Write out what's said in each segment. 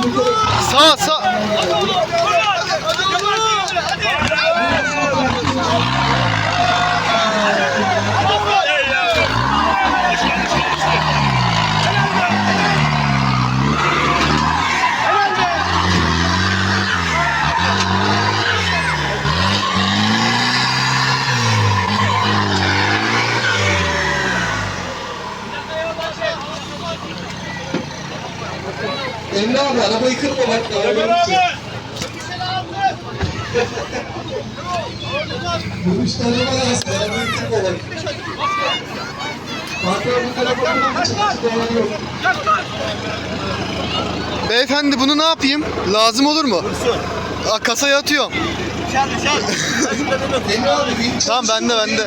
上上。Abi arabayı kırma bak. Arabayı Bu üç tane var arabayı kırma bak. Patron bu tarafa kırmak için açıklamaları yok. Beyefendi bunu ne yapayım? Lazım olur mu? Aa, kasaya atıyorum. Abi vinç Tamam bende bende.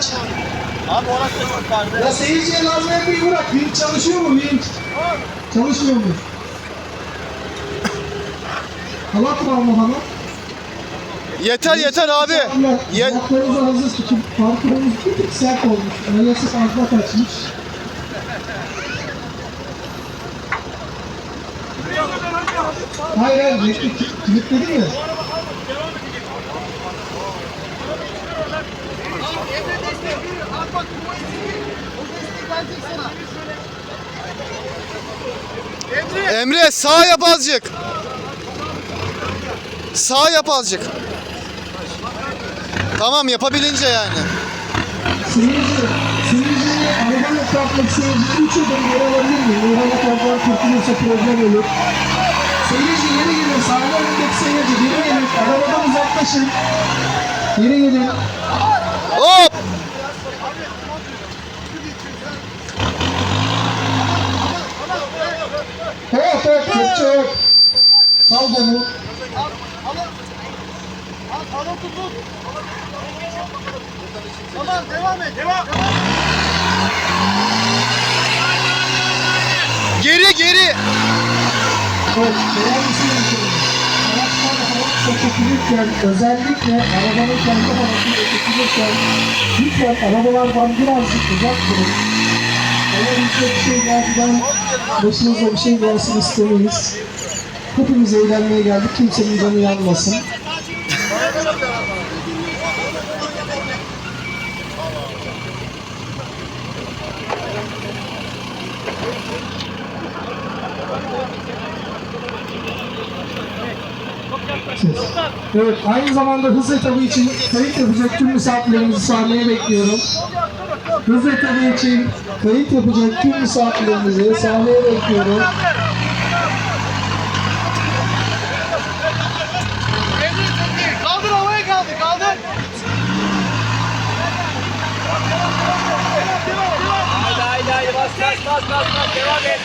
Ya seyirciye lazım etmeyi bırak. Vinç çalışıyor mu vinç? Çalışmıyor mu? Halat var mı halat? Yeter yeter abi. Ye Ayaklarınızı hazır tutun. Parkurumuz bir tık sert olmuş. Melesi fazla kaçmış. Hayır hayır, bekle, kilitledin mi? Emre sağ yap azıcık. Sağ yap azıcık. Tamam yapabilince yani. Seyirci, seyirciyi arabanın etrafındaki seyirciyi üç adım geri alabilir miyim? Oradan etrafından kurtulursa problem olur. Seyirci geri gelin, sağdan öndeki seyirci geri gelin, arabadan uzaklaşın. Geri gelin. Hop! Hop hop, kepçe hop. Sal bunu. Tamam devam et. Devam. Geri geri. Çekilirken, özellikle arabanın kendi havasını çekilirken lütfen arabalardan birazcık uzak durun. Eğer bir şey geldiğinden başınıza bir şey gelsin istemeyiz. Hepimiz eğlenmeye geldik, kimsenin canı yanmasın. Evet, aynı zamanda hız etabı için kayıt yapacak tüm misafirlerimizi sahneye bekliyorum. Hız etabı için kayıt yapacak tüm misafirlerimizi sahneye bekliyorum. Bas bas bas devam et.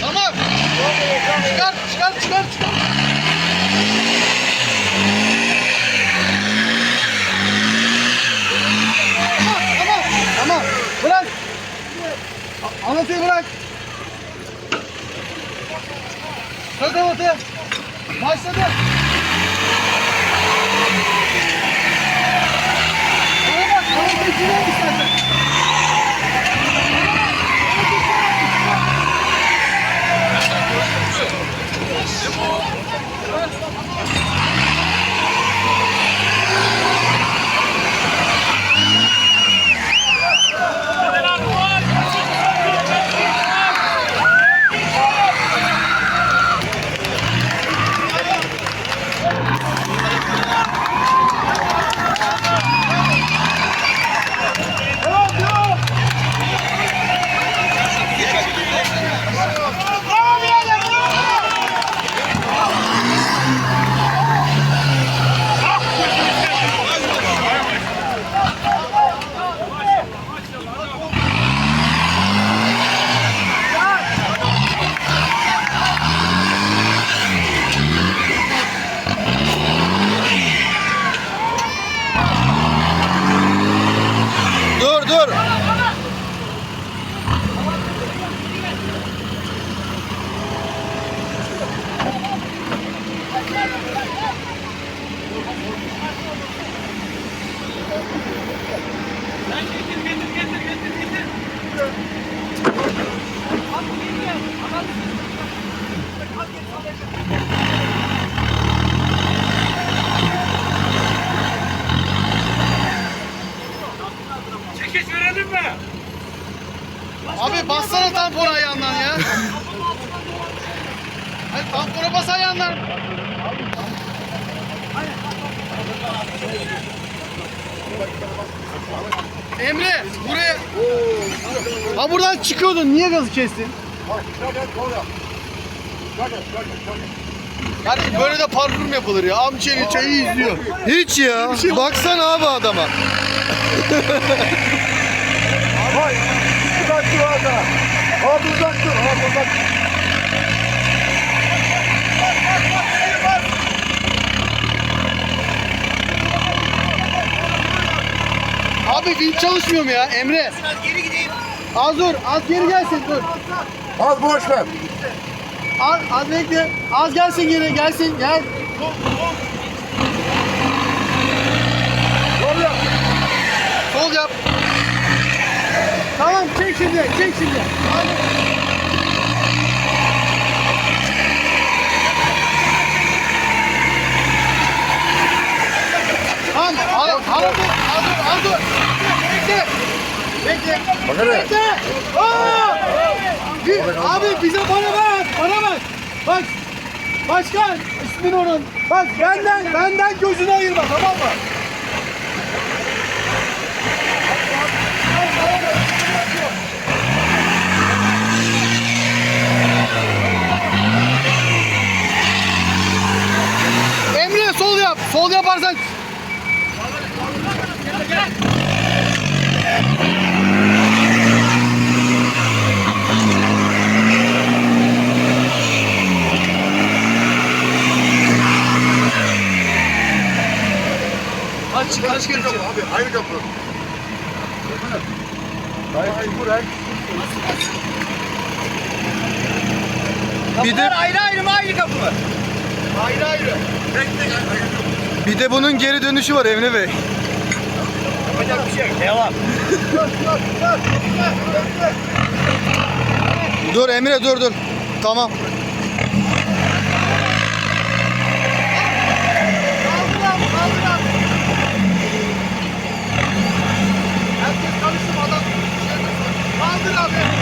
Tamam. Çıkar çıkar çıkar çıkar. Tamam tamam tamam. Bırak. Anlatıyı bırak. Hadi hadi. Başladı. Abi bassana tampona ayağından ya. Hadi tampona bas ayağından. Emre buraya. Ha buradan çıkıyordun. Niye gazı kestin? Yani böyle de parkur mu yapılır ya? Amçeli çayı izliyor. Hiç ya. Baksana abi adama. Uzak dur orada. Abi uzak dur. Abi uzak dur. Abi vinç çalışmıyor mu ya Emre? Geri gideyim. Az dur, az geri gelsin dur. Az boş ver. Az, az bekle. Az gelsin geri, gelsin, gel. Doğru yap. Sol yap. Tamam, çek şimdi, çek şimdi. Hadi. Tamam, al, al, al, al, al, dur. Bekle. Bekle. Bak hele. Bekle. Aa! Bir, abi bize bana bak, bana bak. Bak. Başkan, ismin onun. Bak benden, benden gözünü ayırma tamam mı? Emre sol yap. Sol yaparsan kaç kaç kere çık. Abi aynı kapı. Hayır buraya. Bir de ayrı ayrı mı aynı kapı mı? ayrı ayrı. Tek kapı. Bir de bunun geri dönüşü var Emre Bey. Yapacak bir şey yok. Devam. Dur Emre dur dur. Tamam. Abgelassen!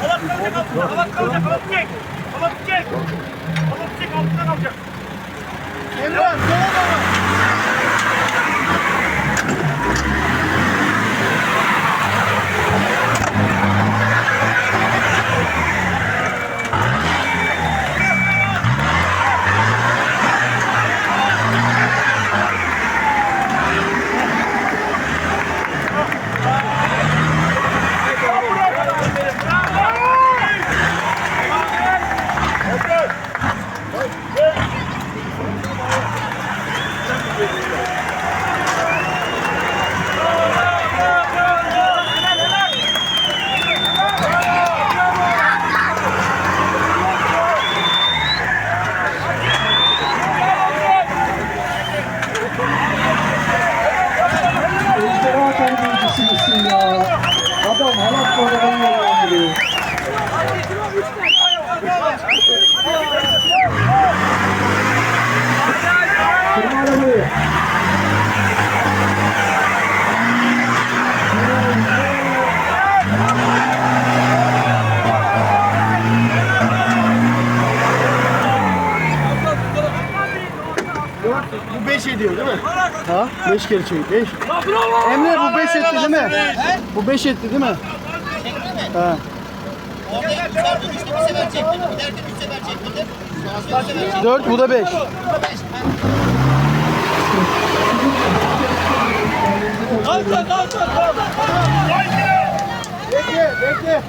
Halat kalacak altında, halat kalacak, mi? Ha? 5 kere çek. 5. Emre bu 5 etti değil mi? Bu 5 etti değil mi? Ha. Orada içeride işte bir sefer çektim. İleride bir sefer çektim. Sonra bir sefer çektim. 4 bu da 5. Kalk kalk kalk kalk. Bekle bekle.